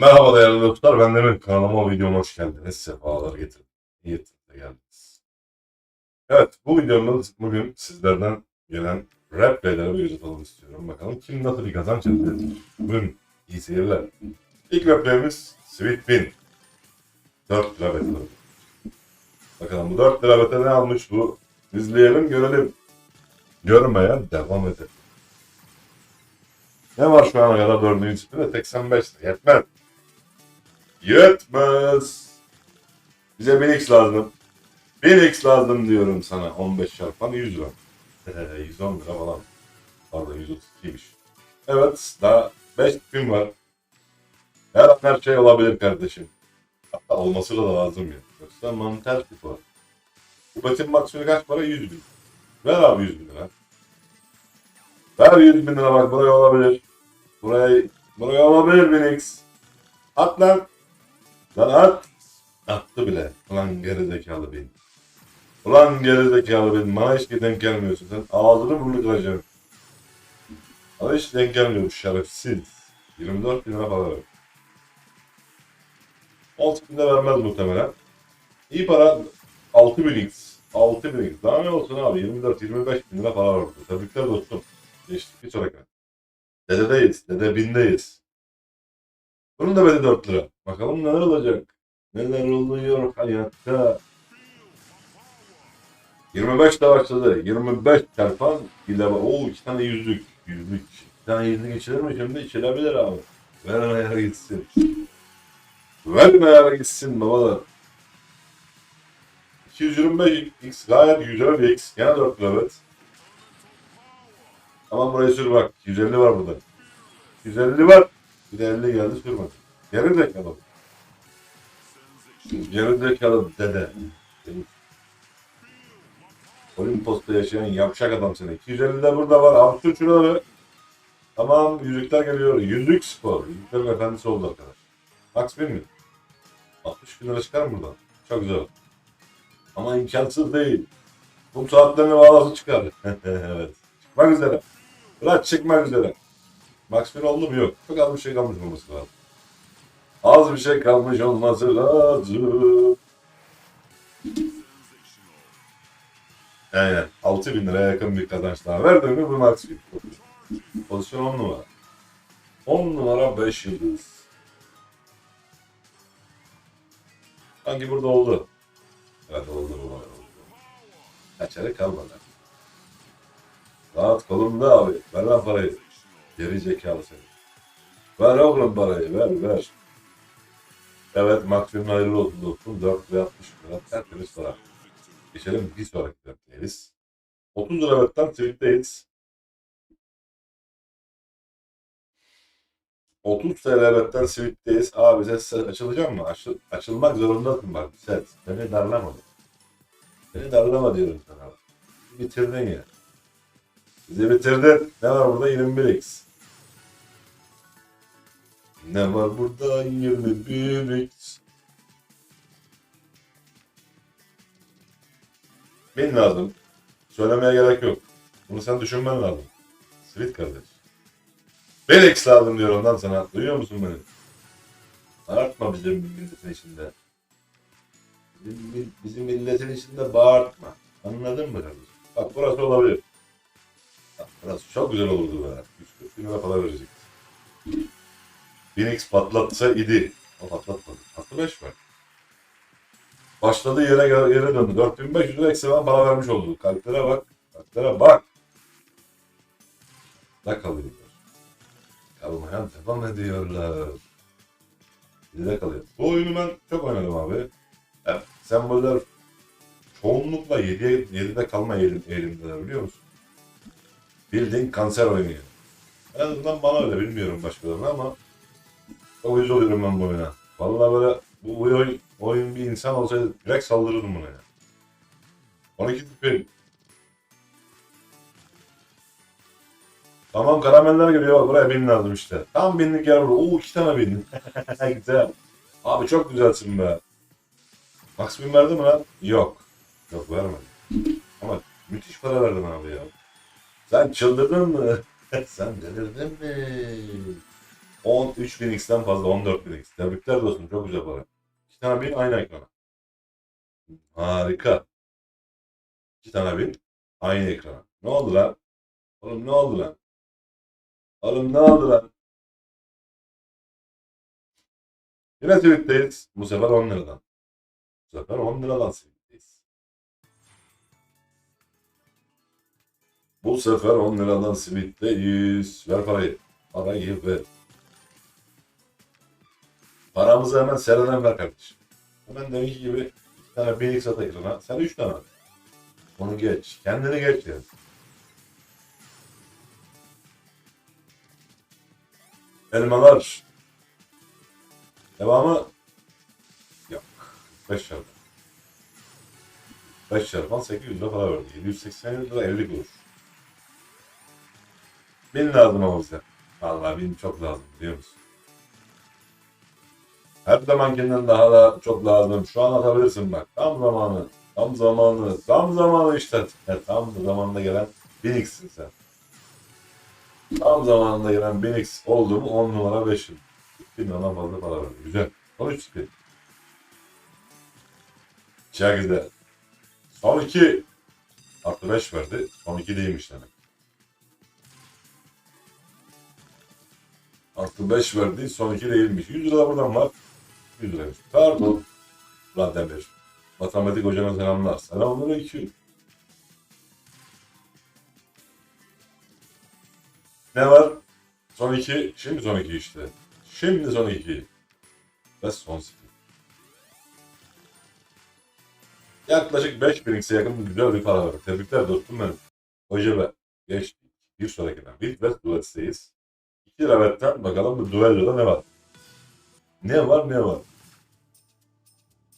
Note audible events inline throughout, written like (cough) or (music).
Merhaba değerli dostlar, ben Demir. Kanalıma videoma hoş geldiniz. Sefalar getirin. Niyetinize geldiniz. Evet, bu videomda bugün sizlerden gelen rap beylere bir göz atalım istiyorum. Bakalım kim nasıl bir kazanç elde edecek. Bugün iyi seyirler. İlk raplerimiz Sweet Bean. 4 lira betel. Bakalım bu 4 lira betel ne almış bu? İzleyelim, görelim. Görmeye devam edelim. Ne var şu ana kadar dördüncü üstünde? 85 lira. Yetmez. Yetmez. Bize 1000x lazım. 1000x lazım diyorum sana. 15 çarpan 100 lira. (laughs) 110 lira falan. Pardon 132'ymiş. Evet daha 5 gün var. Her an her şey olabilir kardeşim. Hatta olması da lazım ya. Yoksa mantar tipi var. Bu maksimum kaç para? 100 bin. Ver abi 100 bin lira. Ver 100 bin lira bak buraya olabilir. Buraya, buraya olabilir 1000x. At lan. Lan at. Attı bile. Ulan gerizekalı bin. Ulan gerizekalı bin. Bana hiç denk gelmiyorsun. Sen ağzını burnunu kıracaksın. Bana hiç denk gelmiyor şerefsiz. 24 bin lira para ver. 6 bin de vermez muhtemelen. İyi para 6 bin x. 6 bin x. Daha ne olsun abi? 24-25 bin lira para burada. Tebrikler dostum. Geçtik bir sonraki. Dededeyiz. Dede bindeyiz. Bunun da bedeli 4 lira. Bakalım neler olacak. Neler oluyor hayatta. 25 de başladı. 25 çarpan ile Oo iki tane yüzlük. Yüzlük. Bir tane yüzlük içilir mi şimdi? İçilebilir abi. Ver ayar gitsin. Ver ayar gitsin babalar. 225 x gayet güzel bir x. Gene 4 lira evet. Aman buraya sür bak. 250 var burada. 250 var. Bir de 50 geldi sürmedi. Geri zekalı. Geri zekalı dede. Olimpos'ta yaşayan yavşak adam seni. 250 de burada var. Al sür şuraları. Tamam yüzükler geliyor. Yüzük spor. Yüzüklerin efendisi oldu arkadaş. Max bin mi? 60 bin lira çıkar mı buradan? Çok güzel. Ama imkansız değil. Bu saatlerine bağlası çıkar. (laughs) evet. Çıkmak üzere. Bırak çıkmak üzere. Max 1 oldu mu? Yok. Az bir şey kalmış olması lazım. Az bir şey kalmış olması lazım. Aynen. 6 bin liraya yakın bir kazanç daha. Verdim mi bu Max 1. Pozisyon 10 numara. 10 numara 5 yıldız. Sanki burada oldu. Evet oldu bu oldu. Kaçarı kalmadı. Rahat kolumda abi. Ver lan parayı. Geri zekalı seni. Ver oğlum parayı. Ver ver. Evet maksimum hayırlı olsun dostum. 4 ve 60 lira. Tertemiz para. Geçelim bir sonraki dörtteyiz. 30 lira betten tweetteyiz. 30 TL betten tweetteyiz. Abi ses açılacak mı? Açıl, açılmak zorundasın bak. Ses. Beni darlama. Beni darlama diyorum sana. Bitirdin ya. Bizi bitirdin. Ne var burada? 21x. Ne var burada? 21x. Bin lazım. Söylemeye gerek yok. Bunu sen düşünmen lazım. Sweet kardeş. Ben X lazım diyor ondan sana. Duyuyor musun beni? Bağırtma bizim milletin içinde. Bizim, bizim milletin içinde bağırtma. Anladın mı kardeşim? Bak burası olabilir. Bak burası çok güzel olurdu be. 140 bin lira para. 1000x patlatsa idi. O patlatmadı. 5 var. Başladığı yere, yere döndü. 4500 lira ekstradan para vermiş oldu. Kalplere bak. Kalplere bak. Ne kalıyorlar? Kalmaya devam ediyorlar. Bizde kalıyor. Bu oyunu ben çok oynadım abi. Hep semboller çoğunlukla 7'ye 7'de kalma eğilim, eğilimdeler biliyor musun? Bildiğin kanser oynuyor. En azından bana öyle bilmiyorum başkalarına ama çok oluyorum ben bu oyuna. Vallahi böyle bu, oyun, oyun bir insan olsaydı direkt saldırırdım buna ya. 12 tipi. Tamam karameller geliyor. Buraya bin lazım işte. Tam binlik yer burada. Oo iki tane bin. (laughs) güzel. Abi çok güzelsin be. Max verdi mi lan? Yok. Yok vermedi. Ama müthiş para verdin abi ya. Sen çıldırdın mı? (laughs) Sen delirdin mi? 13 bin X'ten fazla 14 bin X. Tebrikler dostum çok güzel para. İki tane bin aynı ekrana. Harika. İki tane bin aynı ekrana. Ne oldu lan? Oğlum ne oldu lan? Oğlum ne oldu lan? Yine tweet'teyiz. Bu sefer 10 liradan. Bu sefer 10 liradan tweet'teyiz. Bu sefer 10 liradan simitteyiz. Ver parayı. Parayı ver. Paramızı hemen seriden ver kardeşim. Hemen deminki gibi iki tane BX at ekrana. Sen üç tane at. Onu geç. Kendini geç yani. Elmalar. Devamı yok. 5 çarpı. 5 çarpan 800 lira para verdi. 780 lira 50 kuruş. 1000 lazım ama bize. Vallahi 1000 çok lazım biliyor musun? Her zamankinden daha da çok lazım. Şu an atabilirsin bak. Tam zamanı. Tam zamanı. Tam zamanı işte. Tam zamanında gelen 1000x'sin sen. Tam zamanında gelen 1000x oldu mu 10 numara 5 yıl. 1000 liradan fazla para verdi. Güzel. 13 spin. Çok güzel. Son 2 artı 5 verdi. Son 2 değilmiş demek. Artı 5 verdi. Son 2 değilmiş. 100 lira buradan var. 100 liraymış. Pardon. Ulan Demir. Matematik hocana selamlar. Selamünaleyküm. Ne var? Son 2. Şimdi son 2 işte. Şimdi son 2. Ve son 8. Yaklaşık 5000 x'e yakın güzel bir para var. Tebrikler dostum benim. Hoca ve geçtik. Bir sonrakinden. Wild West Duelist'teyiz. İki liravetten bakalım bu duelloda ne var? Ne var ne var?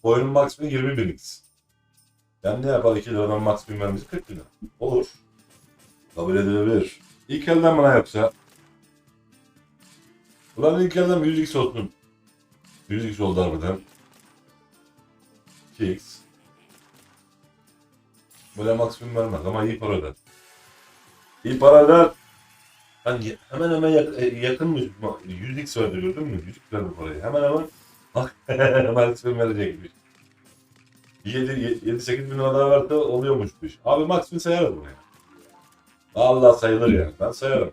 Oyunun maksimum 20 bin x. Yani ne yapar 2 liradan maksimum vermesi 40 lira. Olur. Kabul edilebilir. İlk elden bana yapsa. Ulan ilk elden 100 x olsun. 100 x oldu harbiden. 2 x. Böyle maksimum vermez ama iyi para öder. İyi para öder. Hani hemen hemen e, yakınmış. 100x verdi gördün mü? 100x verdi parayı. Hemen hemen maksimum (laughs) verecekmiş. 7-8 bin lira daha verse oluyormuşmuş. Abi maksimum sayarız bunu ya. Vallahi sayılır ya. Ben sayarım.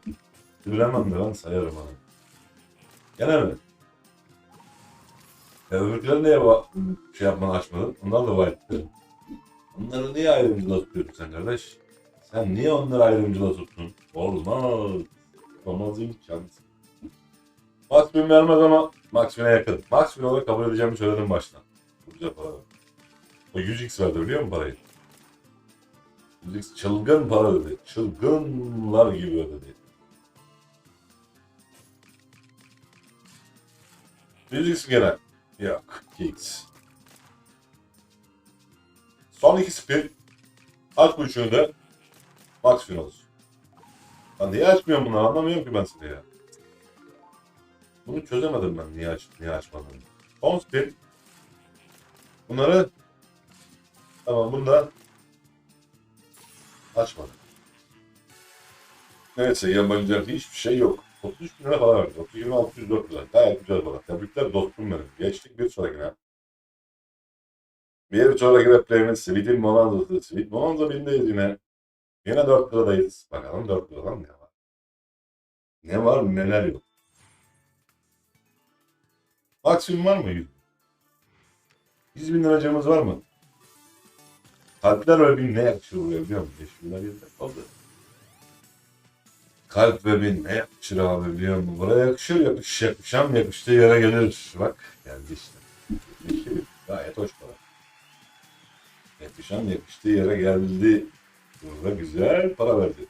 Bilemem de ben sayarım abi. Gene mi? Ya öbürküleri niye va- şey yapmanı açmadın? Onlar da white'tı. Onları niye ayrımcılığa tutuyorsun sen kardeş? Sen niye onları ayrımcılığa tuttun? Olmaz. Olmaz imkansız. Maksimum vermez ama maksimum'a yakın. Maksimum olarak kabul edeceğimi söyledim baştan. Bu güzel para. O 100x verdi biliyor musun parayı? 100x çılgın para ödedi. Çılgınlar gibi ödedi. 100x gene. Yok. 2x. Son iki spin. Aç bu üçünü de. Max fin olsun. Lan niye açmıyorum bunu anlamıyorum ki ben seni ya. Bunu çözemedim ben niye aç niye açmadım. Son spin. Bunları tamam bunda açmadım. Neyse yabancı hiçbir şey yok. 33 bin lira para verdi. 30 bin 604 lira. Gayet güzel para. Tebrikler dostum benim. Geçtik bir sonrakine. Bir sonraki replayimiz Sweet'in Bonanza'sı. Sweet Bonanza 1000'deyiz yine. Yine 4 liradayız. Bakalım 4 liradan ne var? Ne var neler yok. Maksimum var mı 100? 100 bin liracığımız var mı? Kalpler ve bin ne yakışır buraya biliyor musun? 5 bin lira oldu. Kalp ve bin ne yakışır abi biliyor musun? Buraya yakışır yakış, yakışan yakıştığı yere gelir. Bak geldi işte. Gayet hoş para. Yakışan yakıştığı yere geldi. Burada güzel para verdi.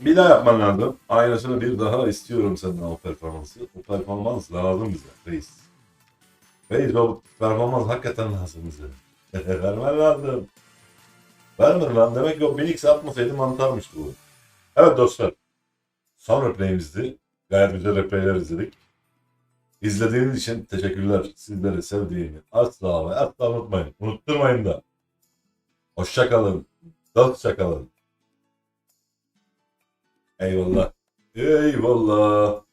Bir daha yapman lazım. Aynısını bir daha istiyorum senden o performansı. O performans lazım bize reis. Reis o performans hakikaten lazım bize. (laughs) Vermen lazım. Vermedin lan. Demek ki o 1000x atmasaydı mantarmıştı bu. Evet dostlar. Son replayimizdi. Gayet güzel replayler izledik. İzlediğiniz için teşekkürler. Sizleri sevdiğimi asla ve asla unutmayın. Unutturmayın da. Hoşça kalın. Eyvallah. Eyvallah.